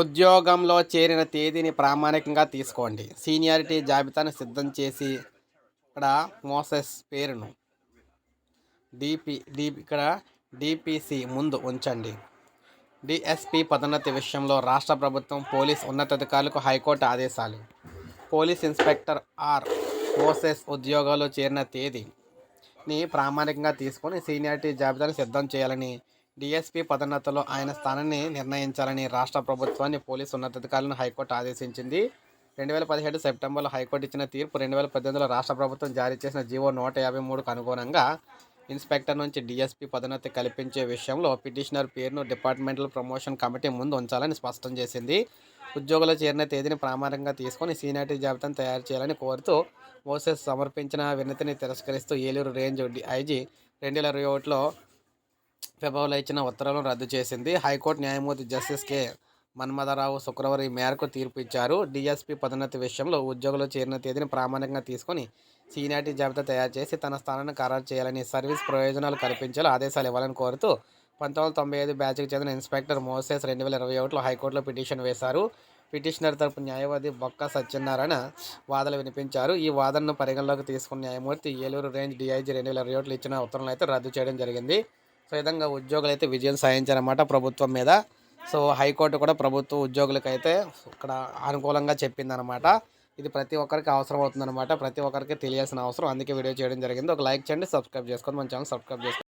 ఉద్యోగంలో చేరిన తేదీని ప్రామాణికంగా తీసుకోండి. సీనియారిటీ జాబితాను సిద్ధం చేసి ఇక్కడ మోసెస్ పేరును డిపి డి ఇక్కడ డిపిసి ముందు ఉంచండి. డిఎస్పి పదోన్నతి విషయంలో రాష్ట్ర ప్రభుత్వం పోలీస్ ఉన్నతాధికారులకు హైకోర్టు ఆదేశాలు. పోలీస్ ఇన్స్పెక్టర్ ఆర్ మోసెస్ ఉద్యోగాల్లో చేరిన తేదీని ప్రామాణికంగా తీసుకొని సీనియారిటీ జాబితాను సిద్ధం చేయాలని డిఎస్పీ పదోన్నతలో ఆయన స్థానాన్ని నిర్ణయించాలని రాష్ట్ర ప్రభుత్వాన్ని పోలీసు ఉన్నతాధికారులను హైకోర్టు ఆదేశించింది. రెండు వేల పదిహేడు సెప్టెంబర్లో హైకోర్టు ఇచ్చిన తీర్పు రెండు వేల పద్దెనిమిదిలో రాష్ట్ర ప్రభుత్వం జారీ చేసిన జీవో నూట యాభై మూడుకు అనుగుణంగా ఇన్స్పెక్టర్ నుంచి డిఎస్పీ పదోన్నతి కల్పించే విషయంలో పిటిషనర్ పేరును డిపార్ట్మెంటల్ ప్రమోషన్ కమిటీ ముందు ఉంచాలని స్పష్టం చేసింది. ఉద్యోగుల చేరిన తేదీని ప్రామాణికంగా తీసుకొని సీనియారిటీ జాబితాను తయారు చేయాలని కోరుతూ మోసెస్ సమర్పించిన వినతిని తిరస్కరిస్తూ ఏలూరు రేంజ్ ఐజీ రెండు వేల ఇరవై ఒకటిలో ఫిబ్రవరిలో ఇచ్చిన ఉత్తర్వులను రద్దు చేసింది హైకోర్టు న్యాయమూర్తి జస్టిస్ కె. మన్మథరావు శుక్రవారం ఈ మేరకు తీర్పు ఇచ్చారు. డిఎస్పీ పదోన్నతి విషయంలో ఉద్యోగులు చేరిన తేదీని ప్రామాణికంగా తీసుకొని సీనియారిటీ జాబితా తయారు చేసి తన స్థానాన్ని ఖరారు చేయాలని సర్వీస్ ప్రయోజనాలు కల్పించేలా ఆదేశాలు ఇవ్వాలని కోరుతూ పంతొమ్మిది వందల తొంభై ఐదు బ్యాచ్కి చెందిన ఇన్స్పెక్టర్ మోసెస్ రెండు వేల ఇరవై ఒకటిలో హైకోర్టులో పిటిషన్ వేశారు. పిటిషనర్ తరపు న్యాయవాది బొక్క సత్యనారాయణ వాదనలు వినిపించారు. ఈ వాదనను పరిగణలోకి తీసుకున్న న్యాయమూర్తి ఏలూరు రేంజ్ డిఐజీ రెండు వేల ఇరవై ఒకటిలో ఇచ్చిన ఉత్తర్వులను అయితే రద్దు చేయడం జరిగింది. సో విధంగా ఉద్యోగులు అయితే విజయం సాధించారన్నమాట ప్రభుత్వం మీద. సో హైకోర్టు కూడా ప్రభుత్వ ఉద్యోగులకైతే ఇక్కడ అనుకూలంగా చెప్పిందనమాట ఇది ప్రతి ఒక్కరికి అవసరం అవుతుందన్నమాట ప్రతి ఒక్కరికి తెలియాల్సిన అవసరం. అందుకే వీడియో చేయడం జరిగింది. ఒక లైక్ చేయండి సబ్స్క్రైబ్ చేసుకోండి. మన ఛానల్ సబ్స్క్రైబ్ చేసుకోండి.